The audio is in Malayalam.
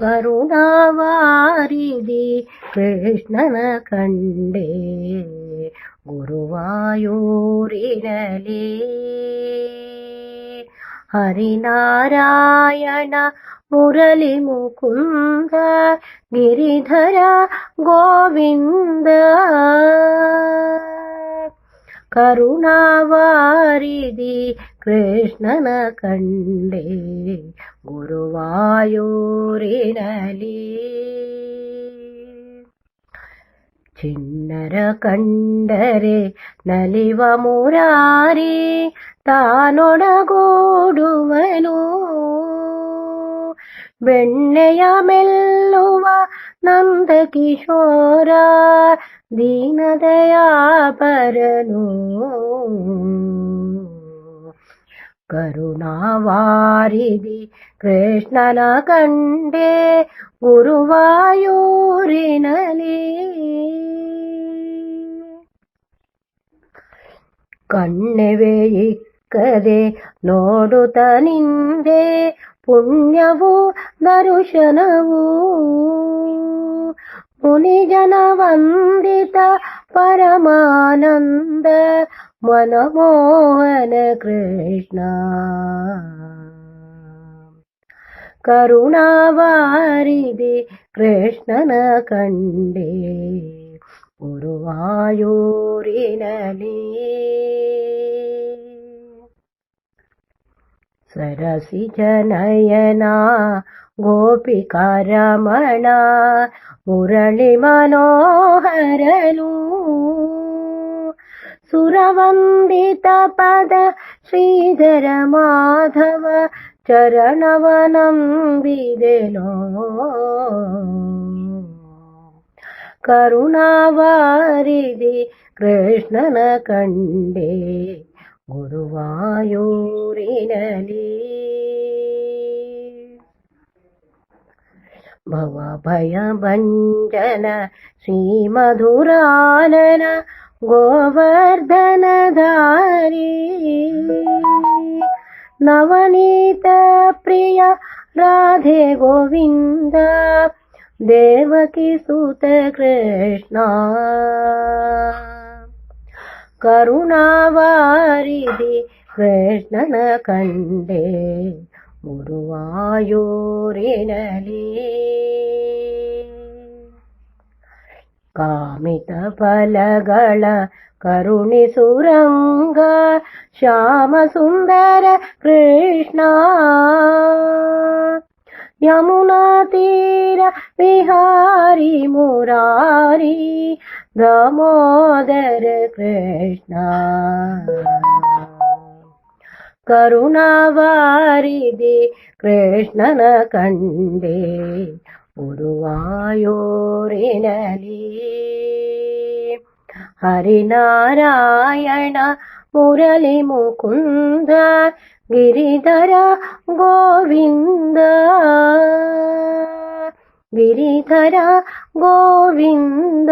കരുണാവാരിധി കൃഷ്ണന കണ്ടേ ഗുരുവായൂരിനലേ ഹരിനാരായണ മുരളി മുകുന്ദ ഗിരിധര ഗോവിന്ദ കരുണാവാരിധി കൃഷ്ണന കണ്ടേ. ഗുരുവായൂരിനലി. ചിന്നര കണ്ടരെ നലിവ മുരാരി താനൊടകൂടുവനു ಬೆಣ್ಣೆಯ ಮೆಲ್ಲುವ ನಂದಕಿಶೋರ ದೀನದಯಾ ಪರನು ಕರುಣಾವಾರಿಧಿ ಕೃಷ್ಣನ ಕಂಡೆ ಗುರುವಾಯೂರಿನಲಿ ಕಣ್ಣೆವೆ ಇಕ್ಕದೆ ನೋಡುತ್ತ ನಿಂದೆ ಪುಣ್ಯವು ದರ್ಶನವು ಮುನಿಜನ ವಂದಿತ ಪರಮಾನಂದ ಮನಮೋಹನ ಕೃಷ್ಣ ಕರುಣಾವಾರಿದೆ ಕೃಷ್ಣನ ಕಂಡೆ ಗುರುವಾಯೂರಿನಲಿ सरसिजनयना गोपिकारमणा मुरळिमनोहरलू सुरवन्दितपद श्रीधर माधव चरणवनं विदेलो करुणावारिधि कृष्णन कण्डे गुरुवायूरिनली भवभयभञ्जन श्रीमधुरानन गोवर्धनधारी नवनीतप्रिय राधे गोविन्द देवकीसुत कृष्णा करुणावारिधि कृष्णन कण्डे ഗുരുവായൂരിനലേ കാമിത ഫലകള കരുണിസുരംഗ ശ്യാമസുന്ദര കൃഷ്ണ. യമുനാ തീര വിഹാരി മുരാരി ദമോദര കൃഷ്ണ. കരുണാവാരിതി കൃഷ്ണന കണ്ടേ. ഉരുവായോറിനലി ഹരിനാരായണ മുരളി മുകുന്ദ ഗിരിധര ഗോവിന്ദ. ഗിരിധര ഗോവിന്ദ.